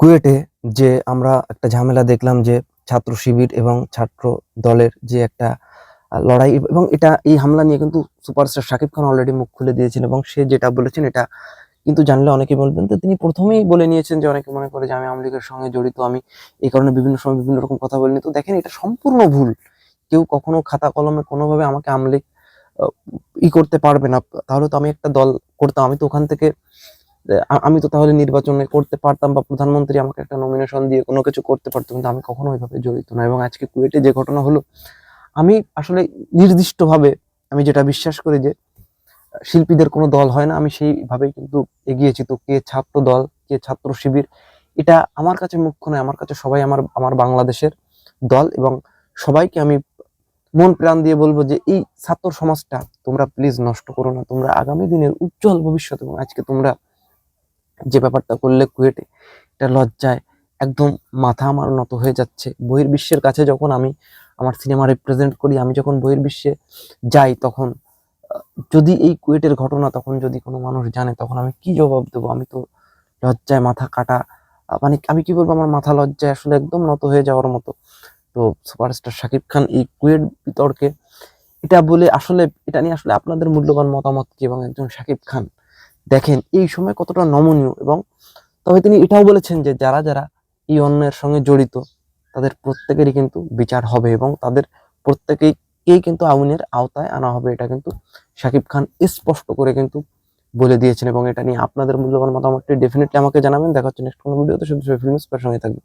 কুয়েটে যে আমরা একটা ঝামেলা দেখলাম যে ছাত্র শিবির এবং ছাত্র দলের যে একটা লড়াই এবং এটা, এই হামলা নিয়ে কিন্তু সুপারস্টার শাকিব খান অলরেডি মুখ খুলে দিয়েছেন এবং সে যেটা বলেছেন এটা কিন্তু জানলে অনেকে বলবেন তো তিনি প্রথমেই বলে নিয়েছেন যে অনেকে মনে করে যে আমি আওয়ামী লীগের সঙ্গে জড়িত, আমি এই কারণে বিভিন্ন সময় বিভিন্ন রকম কথা বলিনি। তো দেখেন, এটা সম্পূর্ণ ভুল। কেউ কখনো খাতা কলমে কোনোভাবে আমাকে আওয়ামী লীগ ই করতে পারবে না। তাহলে তো আমি একটা দল করতাম, আমি তো ওখান থেকে আমি তো তাহলে নির্বাচনে করতে পারতাম বা প্রধানমন্ত্রী আমাকে একটা নমিনেশন দিয়ে কোনো কিছু করতে পারতো, কিন্তু আমি কখনো ওইভাবে জড়িত না। এবং আজকে কুয়েটে যে ঘটনা হলো, আমি আসলে নির্দিষ্টভাবে আমি যেটা বিশ্বাস করি যে, শিল্পীদের কোনো দল হয় না, আমি সেইভাবেই কিন্তু এগিয়েছি। তো কে ছাত্র দল, কে ছাত্র শিবির, এটা আমার কাছে মুখ্য নয়, আমার কাছে সবাই আমার আমার বাংলাদেশের দল এবং সবাইকে আমি মন প্রাণ দিয়ে বলব যে, এই ছাত্র সমাজটা তোমরা প্লিজ নষ্ট করো না। তোমরা আগামী দিনের উজ্জ্বল ভবিষ্যৎ এবং আজকে তোমরা যে ব্যাপারটা করলে কুয়েটে এটা লজ্জায় একদম মাথা আমার নত হয়ে যাচ্ছে। বহির্বিশ্বের কাছে যখন আমি আমার সিনেমা রিপ্রেজেন্ট করি, আমি যখন বহির্বিশ্বে যাই, তখন যদি এই কুয়েটের ঘটনা তখন যদি কোনো মানুষ জানে, তখন আমি কি জবাব দেবো? আমি তো লজ্জায় মাথা কাটা মানে আমি কি বলব? আমার মাথা লজ্জায় আসলে একদম নত হয়ে যাওয়ার মতো। তো সুপারস্টার শাকিব খান এই কুয়েট বিতর্কে, এটা বলে আসলে, এটা নিয়ে আসলে আপনাদের মূল্যবান মতামত কি? এবং একজন শাকিব খান দেখেন এই সময় কতটা নমনীয় এবং তবে তিনি এটাও বলেছেন যে যারা যারা এই অন্যের সঙ্গে জড়িত, তাদের প্রত্যেকেরই কিন্তু বিচার হবে এবং তাদের প্রত্যেকেই কিন্তু আমিনের আওতায় আনা হবে এটা কিন্তু শাকিব খান স্পষ্ট করে কিন্তু বলে দিয়েছেন এবং এটা নিয়ে আপনাদের মূল্যবান মতামতটি ডেফিনেটলি আমাকে জানাবেন। দেখা হচ্ছে নেক্সট কোনো ভিডিওতে শুধু ফিল্ম সঙ্গে থাকবে